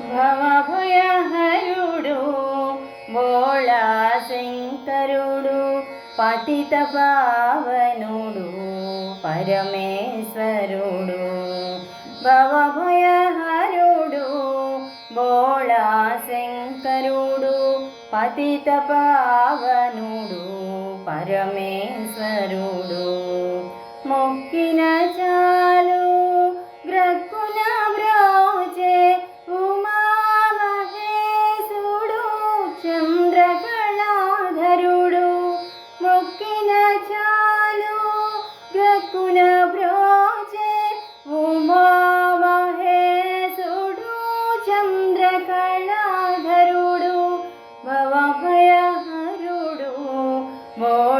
భవభయహరుడు బోళా శంకరుడు పతిత పావనుడు పరమేశ్వరుడు. భవభయహరుడు బోళా శంకరుడు పతిత పావనుడు పరమేశ్వరుడు. మొక్కిన చా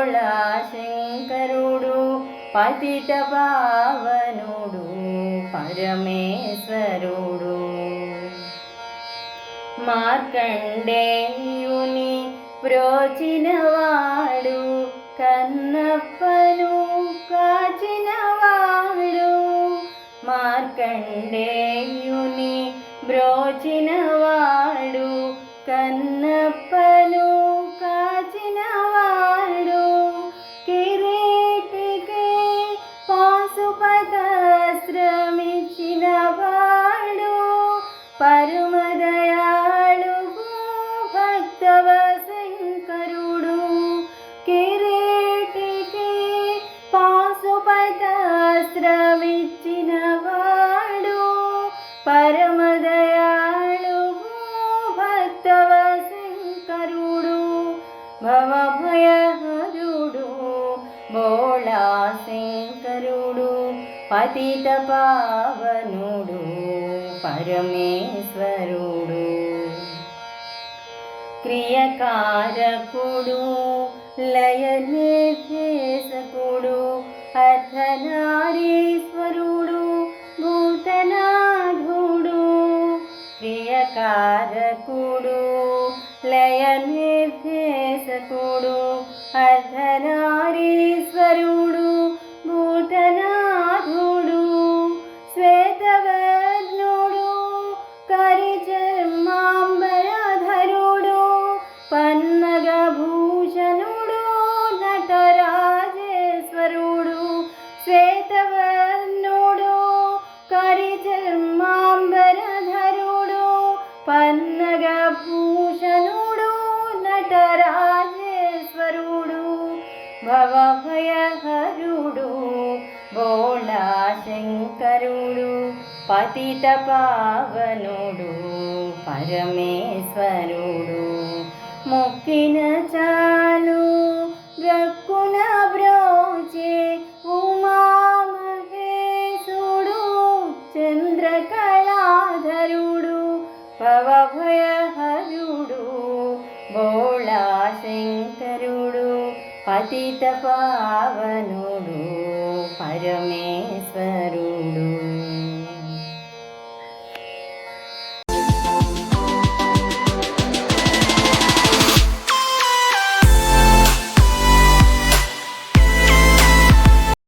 బోళా శంకరుడు పతిత పావనుడు పరమేశ్వరుడు మార్కండేయుని ప్రోచినవాడు కన్నప్పను కాచినవాడు మార్కండేయుని బ్రోచినవాడు కన్నప్పను परमदयालु दयाळुः भक्तव सिंह करुडु किरीटि पाशुपतास्रविचिनवाडु परम दयालुः करुडु भवभय बोडा करुडु पतितपावनु పరమేశ్వరుడు. క్రియకారకుడు లయ నిర్దేశకుడు అర్ధనారీశ్వరుడు భూతనాథుడు. క్రియకారకుడు లయ నిర్దేశకుడు అర్ధనారీశ్వరుడు. జగభూషణుడు నటరాజేశ్వరుడు భవభయహరుడు భోళాశంకరుడు పతిత పావనుడు పరమేశ్వరుడు మొక్కిన చాలు పతిత పావనుడు పరమేశ్వరుడు